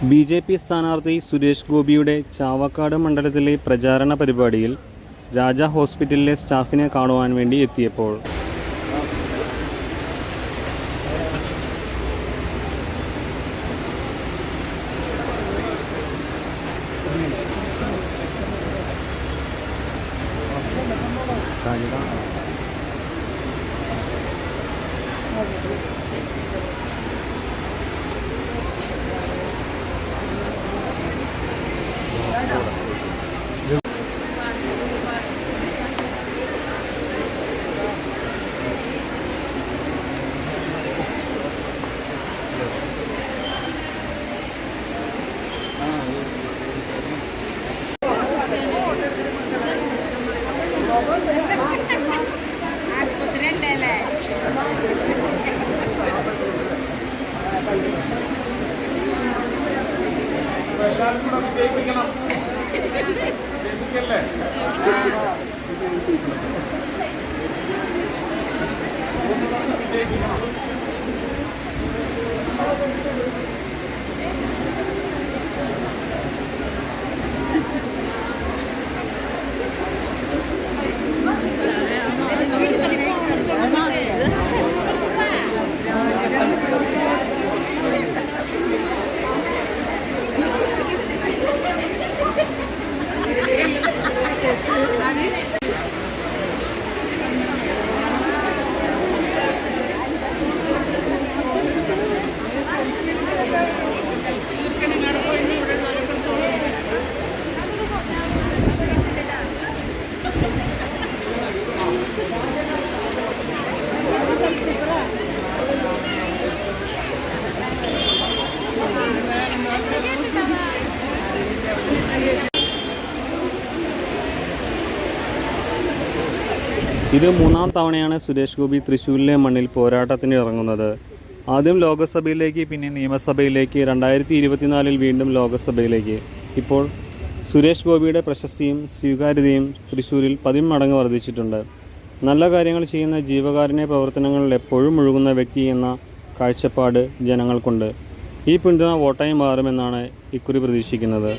B J P സ്ഥാനാർത്ഥി സുരേഷ് ഗോപിയുടെ ചാവക്കാട് മണ്ഡലത്തിലെ പ്രചാരണ പരിപാടിയിൽ രാജ ഹോസ്പിറ്റലിലെ സ്റ്റാഫിനെ കാണുവാൻ വേണ്ടി എത്തിയപ്പോൾ ആശുപത്രി എല്ലാവർക്കും കൂടെ വിജയിപ്പിക്കണം. വിജയിപ്പിക്കല്ലേ? വിജയിപ്പിക്കണം. ഇത് മൂന്നാം തവണയാണ് സുരേഷ് ഗോപി തൃശ്ശൂരിലെ മണ്ണിൽ പോരാട്ടത്തിന് ഇറങ്ങുന്നത്. ആദ്യം ലോകസഭയിലേക്ക് പിന്നെ നിയമസഭയിലേക്ക് രണ്ടായിരത്തി ഇരുപത്തിനാലിൽ വീണ്ടും ലോകസഭയിലേക്ക്. ഇപ്പോൾ സുരേഷ് ഗോപിയുടെ പ്രശസ്തിയും സ്വീകാര്യതയും തൃശ്ശൂരിൽ പതിന്മടങ്ങ് വർദ്ധിച്ചിട്ടുണ്ട്. നല്ല കാര്യങ്ങൾ ചെയ്യുന്ന ജീവകാരുണ്യ പ്രവർത്തനങ്ങളിൽ എപ്പോഴും മുഴുകുന്ന വ്യക്തി എന്ന കാഴ്ചപ്പാട് ജനങ്ങൾക്കുണ്ട്. ഈ പിന്തുണ വോട്ടായി മാറുമെന്നാണ് ഇക്കുറി പ്രതീക്ഷിക്കുന്നത്.